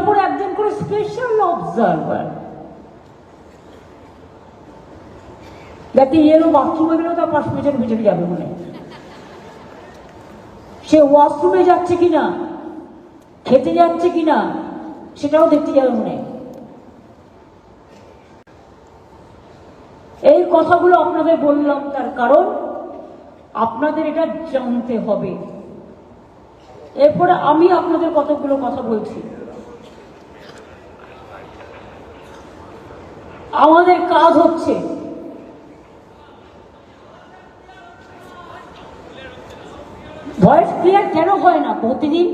উপর একজন করে স্পেশাল অবজারভার যাতে এলো বাথরুমে গেলেও তার পাশ পেছনে পেছনে যাবে মনে সে ওয়াশরুমে যাচ্ছে কিনা, খেতে যাচ্ছে কিনা, সেটাও দেখতে যাবে মনে এই কথাগুলো আপনাদের বললাম তার কারণ আপনাদের এটা জানতে হবে। এরপরে আমি আপনাদের কতগুলো কথা বলছি। আমাদের কাজ হচ্ছে। ভয়েস ক্লিয়ার কেন হয় না, প্রতিদিন?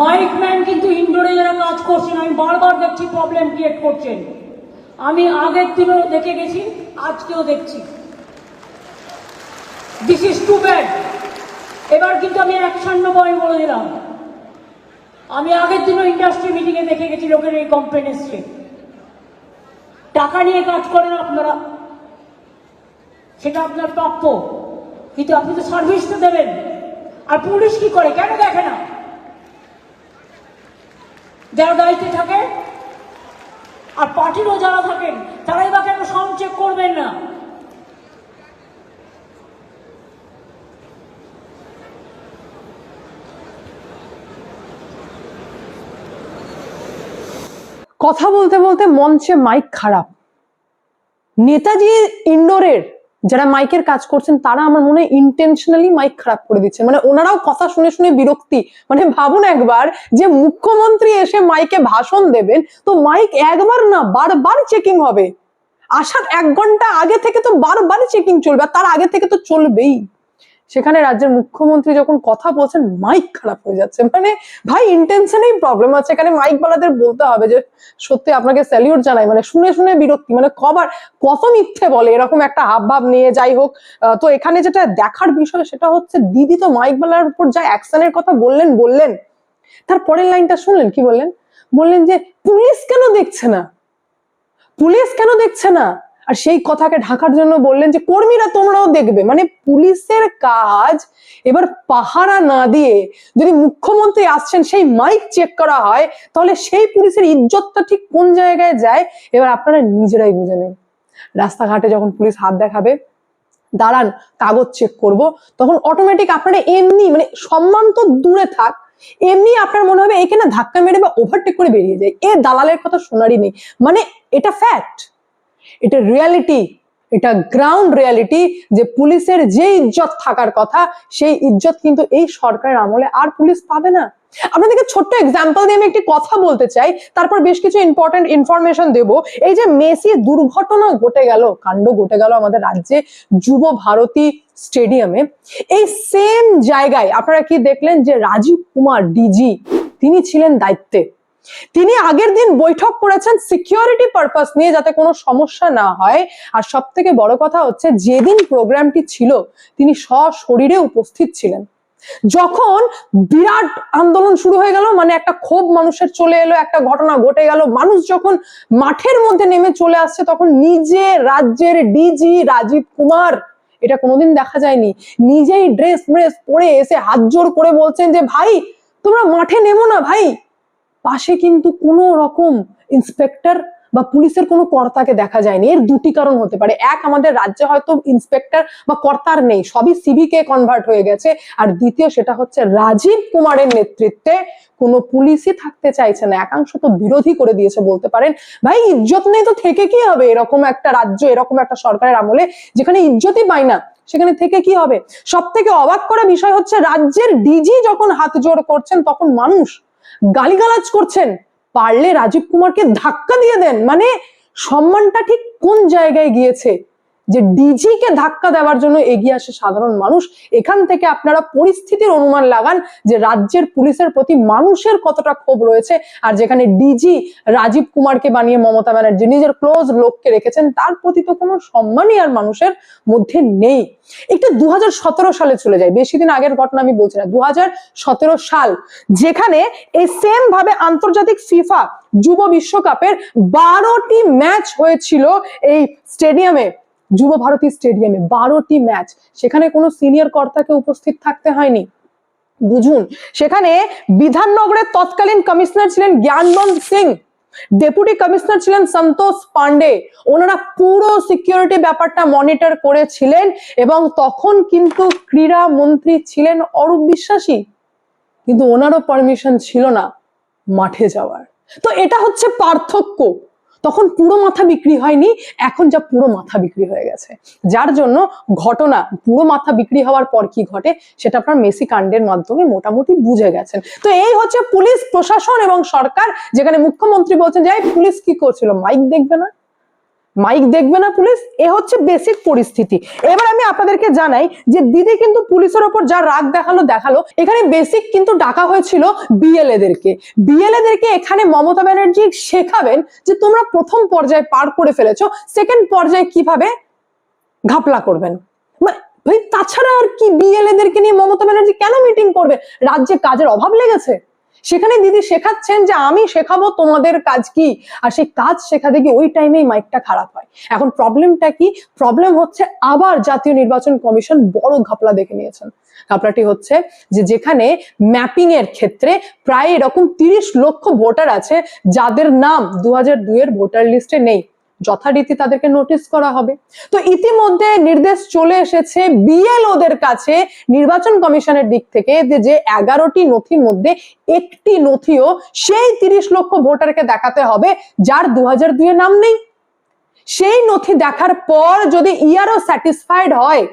মাইক ম্যান কিন্তু ইনডোরে যারা কাজ করছেন, আমি বারবার দেখছি প্রবলেম ক্রিয়েট করছেন। আমি আগের দিনও দেখে গেছি, আজকেও দেখছি। দিস ইজ টু ব্যাড এবার কিন্তু আমি অ্যাকশন নেব আমি বলে দিলাম। আমি আগের দিনও ইন্ডাস্ট্রি মিটিংয়ে দেখে গেছি লোকের এই কমপ্লেন এসছে। টাকা নিয়ে কাজ করেন আপনারা। সেটা আপনার প্রাপ্য। কিন্তু আপনি তো সার্ভিস তো দেবেন। আর পুলিশ কি করে? কেন দেখে না? যারা দায়িত্বে থাকে, আর পার্টিরও যারা থাকেন, তারাই বা কেন সাউন্ড চেক করবেন না? কথা বলতে বলতে মঞ্চে মাইক খারাপ। নেতাজি ইন্ডোরের যারা মাইকের কাজ করছেন, তারা আমার মনে হয় ইন্টেনশনালি মাইক খারাপ করে দিচ্ছে মানে ওনারাও কথা শুনে শুনে বিরক্তি। মানে ভাবুন একবার যে মুখ্যমন্ত্রী এসে মাইকে ভাষণ দেবেন, তো মাইক একবার না, বারবার চেকিং হবে। আসার এক ঘণ্টা আগে থেকে তো বারবার চেকিং চলবে, আর তার আগে থেকে তো চলবেই। সেখানে রাজ্যের মুখ্যমন্ত্রী যখন কথা বলছেন মাইক খারাপ হয়ে যাচ্ছে। মানে ভাই ইন্টেনশনেই প্রবলেম আছে। এখানে মাইক বালাদের বলতে হবে যে, সত্যি আপনাকে স্যালিউট জানাই। মানে শুনে শুনে বিরক্তি মানে কবার, কত মিথ্যে বলে, এরকম একটা হাব ভাব নিয়ে যাই হোক। তো এখানে যেটা দেখার বিষয়, সেটা হচ্ছে দিদি তো মাইক বালার উপর যা অ্যাকশনের কথা বললেন বললেন। তার পরের লাইনটা শুনলেন? কি বললেন? বললেন যে, পুলিশ কেন দেখছে না? পুলিশ কেন দেখছে না? আর সেই কথাকে ঢাকার জন্য বললেন যে, কর্মীরা তোমরাও দেখবে। মানে পুলিশের কাজ এবার পাহারা না দিয়ে যদি মুখ্যমন্ত্রী আসছেন, সেই মাইক চেক করা হয়, তাহলে সেই পুলিশের ইজ্জতটা ঠিক কোন জায়গায় যায়? এবার আপনারা নিজেরাই বুঝে নেন। রাস্তাঘাটে যখন পুলিশ হাত দেখাবে, দাঁড়ান, কাগজ চেক করব, তখন অটোমেটিক আপনারা এমনি মানে সম্মান তো দূরে থাক, এমনি আপনার মনে হবে এখানে ধাক্কা মেরে বা ওভারটেক করে বেরিয়ে যায়। এ দালালের কথা শোনারই নেই। মানে এটা ফ্যাক্ট এটা রিয়ালিটি এটা গ্রাউন্ড রিয়ালিটি যে পুলিশের যে ইজ্জত থাকার কথা, সেই ইজ্জত কিন্তু এই সরকারের আমলে আর পুলিশ পাবে না। আপনাদেরকে ছোট্ট এক্সাম্পল দিয়ে আমি একটি কথা বলতে চাই, তারপর বেশ কিছু ইম্পর্টেন্ট ইনফরমেশন দেব। এই যে মেসি দুর্ঘটনা ঘটে গেল, কাণ্ড ঘটে গেল আমাদের রাজ্যে যুব ভারতী স্টেডিয়ামে। এই সেম জায়গায় আপনারা কি দেখলেন যে রাজীব কুমার ডিজি, তিনি ছিলেন দায়িত্বে। তিনি আগের দিন বৈঠক করেছেন সিকিউরিটি পারপাস নিয়ে যাতে কোনো সমস্যা না হয়। আর সব থেকে বড় কথা হচ্ছে, যেদিন প্রোগ্রামটি ছিল, তিনি সশরীরে উপস্থিত ছিলেন। যখন বিরাট আন্দোলন শুরু হয়ে গেল মানে একটা ক্ষোভ মানুষের চলে এলো, একটা ঘটনা ঘটে গেল, মানুষ যখন মাঠের মধ্যে নেমে চলে আসছে, তখন নিজে রাজ্যের ডিজি রাজীব কুমার, এটা কোনোদিন দেখা যায়নি, নিজেই ড্রেস ড্রেস পরে এসে হাত জোর করে বলছেন যে, ভাই, তোমরা মাঠে নেমো না, ভাই। পাশে কিন্তু কোনো রকম ইন্সপেক্টর বা পুলিশের কোনো কর্তাকে দেখা যায়নি। এর দুটি কারণ হতে পারে। এক, আমাদের রাজ্যে হয়তো ইন্সপেক্টর বা কর্তার নেই। সবই সিভিকে কনভার্ট হয়ে গেছে। আর দ্বিতীয় সেটা হচ্ছে রাজীব কুমারের নেতৃত্বে কোনো পুলিশই থাকতে চাইছে না। একাংশ তো বিরোধী করে দিয়েছে বলতে পারেন। ভাই, ইজ্জত নেই তো থেকে কি হবে? এরকম একটা রাজ্য, এরকম একটা সরকারের আমলে যেখানে ইজ্জতই পায় না, সেখানে থেকে কি হবে? সব থেকে অবাক করা বিষয় হচ্ছে, রাজ্যের ডিজি যখন হাত জোড় করছেন, তখন মানুষ গালিগালাজ করছেন পারলে রাজীব কুমারকে ধাক্কা দিয়ে দেন। মানে সম্মানটা ঠিক কোন জায়গায় গিয়েছে? যে ডিজি কে ধাক্কা দেওয়ার জন্য এগিয়ে আসে সাধারণ মানুষ, এখান থেকে আপনারা পরিস্থিতির অনুমান লাগান যে রাজ্যের পুলিশের প্রতি মানুষের কতটা ক্ষোভ রয়েছে আর যেখানে ডিজি রাজীব কুমারকে বানিয়ে মমতা ব্যানার্জি নিজের ক্লোজ লোককে রেখেছেন, তার প্রতি তো কোনো সম্মানই আর মানুষের মধ্যে নেই। একটু দু সালে চলে যায়, বেশি দিন আগের ঘটনা আমি বলছি না দু হাজার সতেরো সাল, যেখানে এই সেম ভাবে আন্তর্জাতিক ফিফা যুব বিশ্বকাপের বারোটি ম্যাচ হয়েছিল এই স্টেডিয়ামে যুব ভারতী স্টেডিয়ামে বারোটি ম্যাচ। সেখানে কোনো সিনিয়র কর্তাকে উপস্থিত থাকতে হয়নি। বুঝুন, সেখানে বিধাননগরের তৎকালীন কমিশনার ছিলেন জ্ঞানবন্ত সিং ডেপুটি কমিশনার ছিলেন সন্তোষ পান্ডে ওনারা পুরো সিকিউরিটি ব্যাপারটা মনিটর করেছিলেন এবং তখন কিন্তু ক্রীড়া মন্ত্রী ছিলেন অরূপ বিশ্বাসী। কিন্তু ওনারও পারমিশন ছিল না মাঠে যাওয়ার। তো এটা হচ্ছে পার্থক্য। তখন পুরো মাথা বিক্রি হয়নি, এখন যা পুরো মাথা বিক্রি হয়ে গেছে। যার জন্য ঘটনা, পুরো মাথা বিক্রি হওয়ার পর কি ঘটে, সেটা আপনার মেসি কাণ্ডের মাধ্যমে মোটামুটি বুঝে গেছেন। তো এই হচ্ছে পুলিশ, প্রশাসন এবং সরকার, যেখানে মুখ্যমন্ত্রী বলছেন যে পুলিশ কি করছিল? মাইক দেখবে না? মাইক দেখবে না পুলিশ? এ হচ্ছে বেসিক পরিস্থিতি। এবার আমি আপনাদেরকে জানাই যে দিদি কিন্তু পুলিশের ওপর যা রাগ দেখাল দেখাল, এখানে বেসিক কিন্তু ডাকা হয়েছিল বিএলএদেরকে বিএলএদেরকে এখানে মমতা ব্যানার্জি শেখাবেন যে তোমরা প্রথম পর্যায়ে পার করে ফেলেছো সেকেন্ড পর্যায়ে কীভাবে ঘাপলা করবেন। মানে ভাই, তাছাড়া আর কি বিএলএদেরকে নিয়ে মমতা ব্যানার্জি কেন মিটিং করবে? রাজ্যে কাজের অভাব লেগেছে? সেখানে দিদি শেখাচ্ছেন যে আমি শেখাবো তোমাদের কাজ কি? আর সেই কাজ শেখাতে গিয়ে ওই টাইমেই মাইকটা খারাপ হয়। এখন প্রবলেমটা কি? প্রবলেম হচ্ছে আবার জাতীয় নির্বাচন কমিশন বড় ঘাপলা দেখে নিয়েছেন। ঘাপলাটি হচ্ছে যে যেখানে ম্যাপিং এর ক্ষেত্রে প্রায় এরকম তিরিশ লক্ষ ভোটার আছে যাদের নাম দু হাজার দুইয়ের ভোটার লিস্টে নেই। যথারীতি তাদেরকে নোটিশ করা হবে। তো ইতিমধ্যে নির্দেশ চলে এসেছে বিএল ওদের কাছে নির্বাচন কমিশনের দিক থেকে যে এগারোটি নথির মধ্যে একটি নথিও সেই তিরিশ লক্ষ ভোটারকে দেখাতে হবে, যার দু হাজার দুইয়ের নাম নেই। সেই নথি দেখার পর যদি ইয়ারও স্যাটিসফাইড হয়,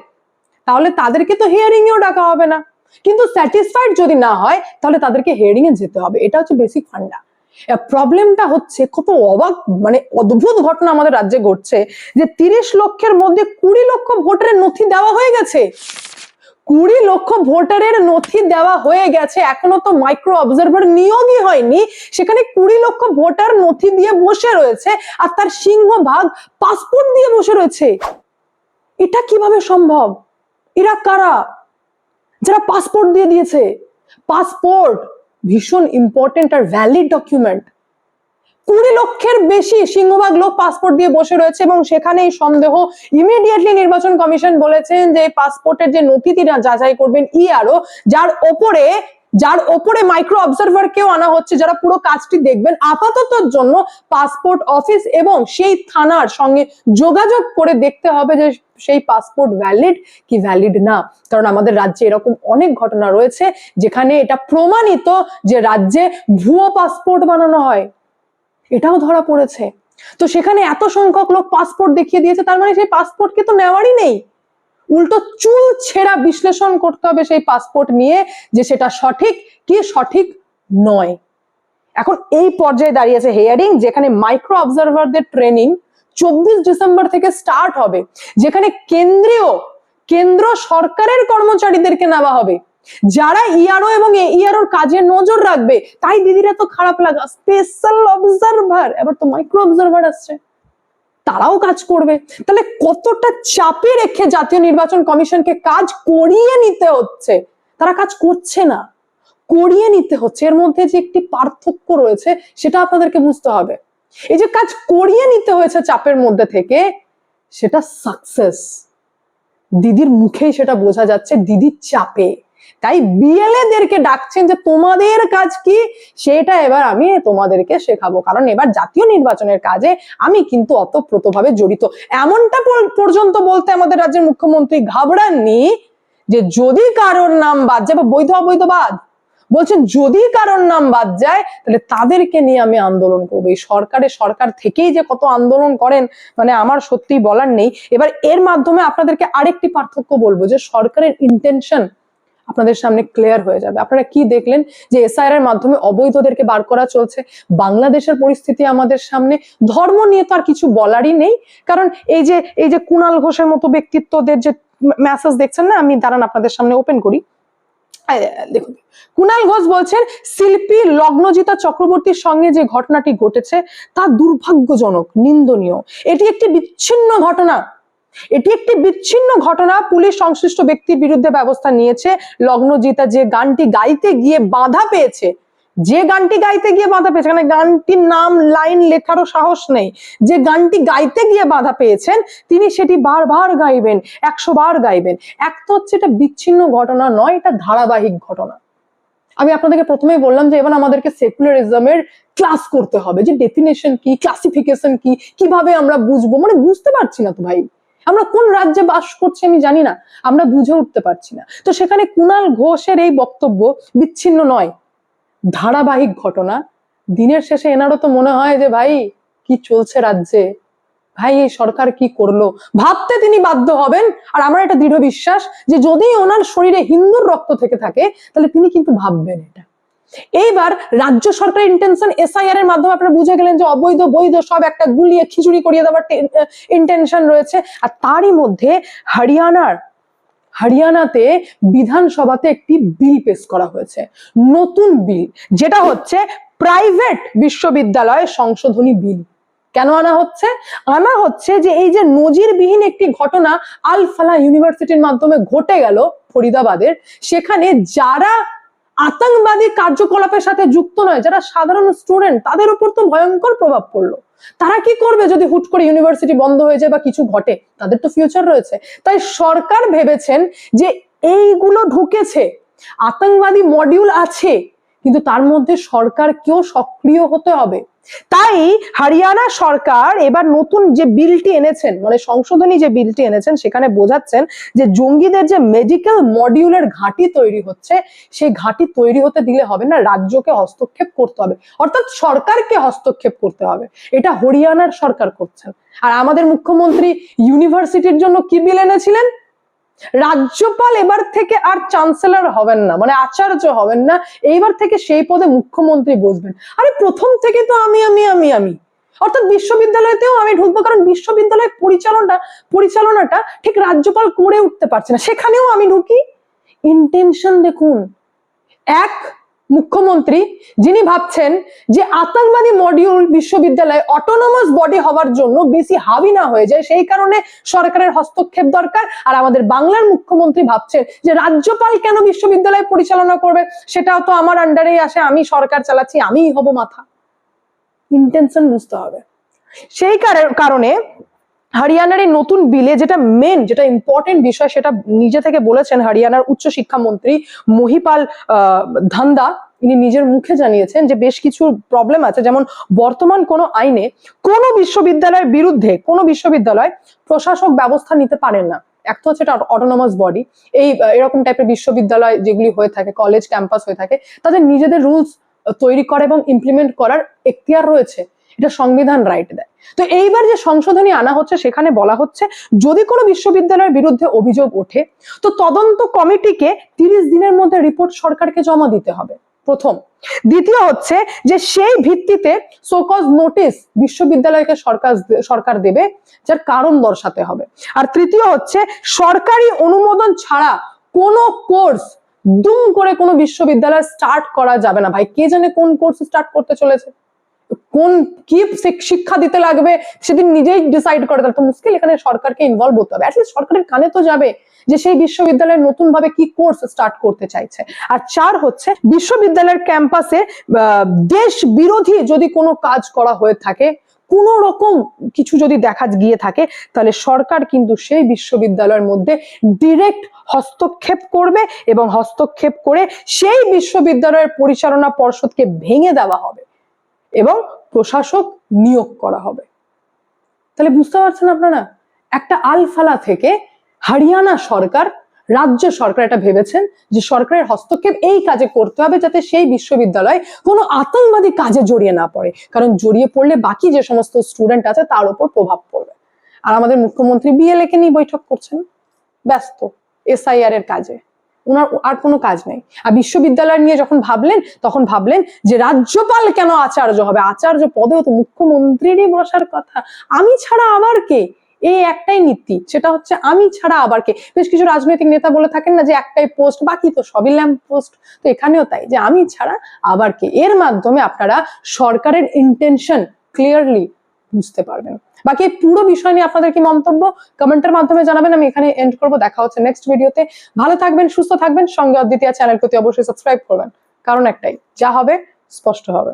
তাহলে তাদেরকে তো হিয়ারিং এও ডাকা হবে না। কিন্তু স্যাটিসফাইড যদি না হয়, তাহলে তাদেরকে হিয়ারিং এ যেতে হবে। এটা হচ্ছে বেসিক ফান্ডা প্রবলেমটা হচ্ছে কত অবাক মানে অদ্ভুত ঘটনা আমাদের রাজ্যে ঘটছে যে তিরিশ লক্ষের মধ্যে কুড়ি লক্ষ ভোটারের নথি দেওয়া হয়ে গেছে। কুড়ি লক্ষ ভোটারের নথি দেওয়া হয়ে গেছে, এখনও তো মাইক্রো অবজারভার নিয়োগই হয়নি। সেখানে কুড়ি লক্ষ ভোটার নথি দিয়ে বসে রয়েছে আর তার সিংহভাগ পাসপোর্ট দিয়ে বসে রয়েছে। এটা কীভাবে সম্ভব? এরা কারা? যারা পাসপোর্ট দিয়ে দিয়েছে। পাসপোর্ট ভীষণ ইম্পর্টেন্ট আর ভ্যালিড ডকুমেন্ট কুড়ি লক্ষের বেশি সিংহভাগ লোক পাসপোর্ট দিয়ে বসে রয়েছে এবং সেখানেই সন্দেহ ইমিডিয়েটলি নির্বাচন কমিশন বলেছেন যে পাসপোর্টের যে নথিটি যাচাই করবেন ই ইআরও যার ওপরে যার ওপরে মাইক্রো অবজারভার কেও আনা হচ্ছে, যারা পুরো কাজটি দেখবেন, আপাততর জন্য পাসপোর্ট অফিস এবং সেই থানার সঙ্গে যোগাযোগ করে দেখতে হবে যে সেই পাসপোর্ট ভ্যালিড কি ভ্যালিড না? কারণ আমাদের রাজ্যে এরকম অনেক ঘটনা রয়েছে যেখানে এটা প্রমাণিত যে রাজ্যে ভুয়ো পাসপোর্ট বানানো হয়। এটাও ধরা পড়েছে। তো সেখানে এত সংখ্যক লোক পাসপোর্ট দেখিয়ে দিয়েছে, তার মানে সেই পাসপোর্টকে তো নেওয়ারই নেই। উল্টো চুল ছেঁড়া বিশ্লেষণ করতে হবে সেই পাসপোর্ট নিয়ে যে সেটা সঠিক কি সঠিক নয়। এখন এই পর্যায়ে দাঁড়িয়েছে হেয়ারিং যেখানে মাইক্রো অবজারভারদের ট্রেনিং চব্বিশ ডিসেম্বর থেকে স্টার্ট হবে, যেখানে কেন্দ্রীয়, কেন্দ্র সরকারের কর্মচারীদেরকে নেওয়া হবে। যারা ইআরও এবং ইআরওর কাজে নজর রাখবে, তাই দিদিরা তো খারাপ লাগা স্পেশাল অবজারভার এবার তো মাইক্রো অবজারভার আসছে। তারাও কাজ করবে। তাহলে কতটা চাপে রেখে জাতীয় নির্বাচন কমিশনকে কাজ করিয়ে নিতে হচ্ছে? তারা কাজ করছে না। করিয়ে নিতে হচ্ছে। এর মধ্যে যে একটি পার্থক্য রয়েছে, সেটা আপনাদেরকে বুঝতে হবে। এই যে কাজ করিয়ে নিতে হয়েছে চাপের মধ্যে থেকে, সেটা সাকসেস দিদির মুখেই সেটা বোঝা যাচ্ছে দিদির চাপে। তাই বিএলএদেরকে ডাকছেন যে, তোমাদের কাজ কি? সেটা এবার আমি তোমাদেরকে শেখাবো। কারণ এবার জাতীয় নির্বাচনের কাজে আমি কিন্তু অতপ্রতভাবে জড়িত। এমনটা পর্যন্ত বলতে আমাদের রাজ্যের মুখ্যমন্ত্রী ঘাবড়াননি যে, যদি কারোর নাম বাদ যায়, বা বৈধ অবৈধ বাদ বলছেন, যদি কারোর নাম বাদ যায়, তাহলে তাদেরকে নিয়ে আমি আন্দোলন করব। এই সরকারে, সরকার থেকেই যে কত আন্দোলন করেন মানে আমার সত্যি বলার নেই। এবার এর মাধ্যমে আপনাদেরকে আরেকটি পার্থক্য বলব, যে সরকারের ইন্টেনশন আপনাদের সামনে ক্লিয়ার হয়ে যাবে। আপনারা কি দেখলেন যে এসআইআর এর মাধ্যমে অবৈধদেরকে বার করা চলছে? বাংলাদেশের পরিস্থিতি আমাদের সামনে, ধর্ম নিয়ে তো আর কিছু বলারই নেই। কারণ এই যে এই যে কুণাল ঘোষের মতো ব্যক্তিত্বদের যে মেসেজ দেখছেন না, আমি দাঁড়ান আপনাদের সামনে ওপেন করি। দেখুন, কুনাল ঘোষ বলছেন, শিল্পী লগ্নজিতা চক্রবর্তীর সঙ্গে যে ঘটনাটি ঘটেছে, তা দুর্ভাগ্যজনক, নিন্দনীয়। এটি একটি বিচ্ছিন্ন ঘটনা। এটি একটি বিচ্ছিন্ন ঘটনা। পুলিশ সংশ্লিষ্ট ব্যক্তির বিরুদ্ধে ব্যবস্থা নিয়েছে। লগ্নজিতা যে গানটি গাইতে গিয়ে বাধা পেয়েছে যে গানটি গাইতে গিয়ে বাধা পেয়েছে মানে গানটির নাম, লাইন লেখারও সাহস নেই। যে গানটি গাইতে গিয়ে বাধা পেয়েছেন, তিনি সেটি বারবার গাইবেন, একশো বার গাইবেন। এক তো হচ্ছে এটা বিচ্ছিন্ন ঘটনা নয়, এটা ধারাবাহিক ঘটনা। আমি আপনাদেরকে প্রথমেই বললাম যে এবার আমাদেরকে সেকুলারিজমের ক্লাস করতে হবে, যে ডেফিনেশন কি, ক্লাসিফিকেশন কি, কীভাবে আমরা বুঝব? মানে বুঝতে পারছি না তো ভাই। আমরা কোন রাজ্যে বাস করছি আমি জানি না, আমরা বুঝে উঠতে পারছি না। তো সেখানে কুণাল ঘোষের এই বক্তব্য বিচ্ছিন্ন নয়। ধারাবাহিক ঘটনা। দিনের শেষে এনারও তো মনে হয় যে, ভাই, কি চলছে রাজ্যে? ভাই, এই সরকার কি করল? ভাবতে তিনি বাধ্য হবেন। আর আমার এটা দৃঢ় বিশ্বাস যে, যদি ওনার শরীরে হিন্দুর রক্ত থেকে থাকে, তাহলে তিনি কিন্তু ভাববেন এটা। এইবার রাজ্য সরকারের ইন্টেনশন এসআইআর এর মাধ্যমে আপনারা বুঝে গেলেন যে, অবৈধ, বৈধ সব একটা গুলিয়ে, খিচুড়ি করিয়ে দেওয়ার ইন্টেনশন রয়েছে। আর তারই মধ্যে হরিয়ানার হরিয়ানাতে বিধানসভাতে একটি বিল পেশ করা হয়েছে। নতুন বিল, যেটা হচ্ছে প্রাইভেট বিশ্ববিদ্যালয় সংশোধনী বিল। কেন আনা হচ্ছে? আনা হচ্ছে যে এই যে নজিরবিহীন একটি ঘটনা আলফালা ইউনিভার্সিটির মাধ্যমে ঘটে গেল ফরিদাবাদের, সেখানে যারা আতঙ্কবাদী কার্যকলাপের সাথে যুক্ত নয়, যারা সাধারণ স্টুডেন্ট তাদের উপর তো ভয়ঙ্কর প্রভাব পড়ল। তারা কি করবে যদি হুট করে ইউনিভার্সিটি বন্ধ হয়ে যায় বা কিছু ঘটে? তাদের তো ফিউচার রয়েছে। তাই সরকার ভেবেছেন যে এইগুলো ঢুকেছে, আতঙ্কবাদী মডিউল আছে, কিন্তু তার মধ্যে সরকার কেউ সক্রিয় হতে হবে। তাই হরিয়ানা সরকার এবার নতুন যে বিলটি এনেছেন মানে সংশোধনী যে বিলটি এনেছেন, সেখানে বোঝাচ্ছেন যে জঙ্গিদের যে মেডিকেল মডিউলের ঘাঁটি তৈরি হচ্ছে, সেই ঘাঁটি তৈরি হতে দিলে হবে না, রাজ্যকে হস্তক্ষেপ করতে হবে। অর্থাৎ সরকারকে হস্তক্ষেপ করতে হবে। এটা হরিয়ানার সরকার করছেন। আর আমাদের মুখ্যমন্ত্রী ইউনিভার্সিটির জন্য কি বিল এনেছিলেন? রাজ্যপাল এবার থেকে আর চ্যান্সেলর হবেন না মানে আচার্য হবেন না, এইবার থেকে সেই পদে মুখ্যমন্ত্রী বসবেন। আরে প্রথম থেকে তো আমি আমি আমি আমি। অর্থাৎ বিশ্ববিদ্যালয়তেও আমি ঢুকবো, কারণ বিশ্ববিদ্যালয়ের পরিচালনা পরিচালনাটা ঠিক রাজ্যপাল করে উঠতে পারছে না। সেখানেও আমি ঢুকি। ইন্টেনশন দেখুন। এক মুখ্যমন্ত্রী, যিনি ভাবছেন যে আতঙ্কবাদী মডিউল বিশ্ববিদ্যালয় অটোনমাস বডি হওয়ার জন্য বেশি হাবি না হয়ে যায়, সেই কারণে সরকারের হস্তক্ষেপ দরকার। আর আমাদের বাংলার মুখ্যমন্ত্রী ভাবছেন যে রাজ্যপাল কেন বিশ্ববিদ্যালয় পরিচালনা করবে? সেটাও তো আমার আন্ডারেই আসে, আমি সরকার চালাচ্ছি, আমিই হব মাথা। ইন্টেনশন বুঝতে হবে। সেই কারণে হরিয়ানার এই নতুন বিলে যেটা মেন যেটা ইম্পর্টেন্ট বিষয় সেটা নিজে থেকে বলেছেন হরিয়ানার উচ্চ শিক্ষামন্ত্রী মহিপাল ধান্দা। ইনি নিজের মুখে জানিয়েছেন যে বেশ কিছু প্রবলেম আছে। যেমন বর্তমান কোনো আইনে কোনো বিশ্ববিদ্যালয়ের বিরুদ্ধে কোনো বিশ্ববিদ্যালয় প্রশাসক ব্যবস্থা নিতে পারেন না। এক তো হচ্ছে এটা অটোনমাস বডি এই এরকম টাইপের বিশ্ববিদ্যালয় যেগুলি হয়ে থাকে কলেজ ক্যাম্পাস হয়ে থাকে, তাদের নিজেদের রুলস তৈরি করা এবং ইমপ্লিমেন্ট করার এখতিয়ার রয়েছে। এটা সংবিধান রাইট দেয়। তো এইবার যে সংশোধনী আনা হচ্ছে, সেখানে বলা হচ্ছে যদি কোনো বিশ্ববিদ্যালয়ের বিরুদ্ধে অভিযোগ ওঠে, তো তদন্ত কমিটিকে তিরিশ দিনের মধ্যে রিপোর্ট সরকারকে জমা দিতে হবে। প্রথম। দ্বিতীয় হচ্ছে যে সেই ভিত্তিতে সোকজ নোটিশ বিশ্ববিদ্যালয়কে সরকার সরকার দেবে, যার কারণ দর্শাতে হবে। আর তৃতীয় হচ্ছে সরকারি অনুমোদন ছাড়া কোনো কোর্স দুম করে কোনো বিশ্ববিদ্যালয় স্টার্ট করা যাবে না। ভাই, কে জানে কোন কোর্স স্টার্ট করতে চলেছে? কোন, কি শিক্ষা দিতে লাগবে সেদিন নিজেই ডিসাইড করে তাহলে তো মুশকিল এখানে সরকারকে ইনভলভ হতে হবে। অ্যাটলিস্ট সরকারের কানে তো যাবে যে সেই বিশ্ববিদ্যালয় নতুন ভাবে কি কোর্স স্টার্ট করতে চাইছে। আর চার হচ্ছে, বিশ্ববিদ্যালয়ের ক্যাম্পাসে দেশ বিরোধী যদি কোনো কাজ করা হয়ে থাকে, কোন রকম কিছু যদি দেখা গিয়ে থাকে, তাহলে সরকার কিন্তু সেই বিশ্ববিদ্যালয়ের মধ্যে ডিরেক্ট হস্তক্ষেপ করবে এবং হস্তক্ষেপ করে সেই বিশ্ববিদ্যালয়ের পরিচালনা পর্ষদকে ভেঙে দেওয়া হবে। এবং প্রশাসক নিয়োগ করা হবে। তাহলে বুঝতে পারছেন আপনারা? একটা আলফালা থেকে হরিয়ানা সরকার, রাজ্য সরকার এটা ভেবেছেন যে সরকারের হস্তক্ষেপ এই কাজে করতে হবে যাতে সেই বিশ্ববিদ্যালয় কোনো আতঙ্কবাদী কাজে জড়িয়ে না পড়ে। কারণ জড়িয়ে পড়লে বাকি যে সমস্ত স্টুডেন্ট আছে তার উপর প্রভাব পড়বে। আর আমাদের মুখ্যমন্ত্রী বিএলএ কে নিয়ে বৈঠক করছেন? ব্যস্ত। এসআইআর এর কাজে। ওনার আর কোনো কাজ নেই। আর বিশ্ববিদ্যালয় নিয়ে যখন ভাবলেন, তখন ভাবলেন যে রাজ্যপাল কেন আচার্য হবে? আচার্য পদেও তো মুখ্যমন্ত্রীরই বসার কথা। আমি ছাড়া আবার কে? এই একটাই নীতি, সেটা হচ্ছে আমি ছাড়া আবার কে? বেশ কিছু রাজনৈতিক নেতা বলে থাকেন না যে একটাই পোস্ট, বাকি তো সবই ল্যাম্প পোস্ট। তো এখানেও তাই, যে আমি ছাড়া আবার কে? এর মাধ্যমে আপনারা সরকারের ইন্টেনশন ক্লিয়ারলি বুঝতে পারবেন। বাকি পুরো বিষয় নিয়ে আপনাদের কি মন্তব্য কমেন্টের মাধ্যমে জানাবেন, আমি এখানে এন্ড করব। দেখা হচ্ছে নেক্সট ভিডিওতে ভালো থাকবেন, সুস্থ থাকবেন। সঙ্গে অদ্বিতীয় চ্যানেল প্রতি অবশ্যই সাবস্ক্রাইব করবেন। কারণ একটাই, যা হবে, স্পষ্ট হবে।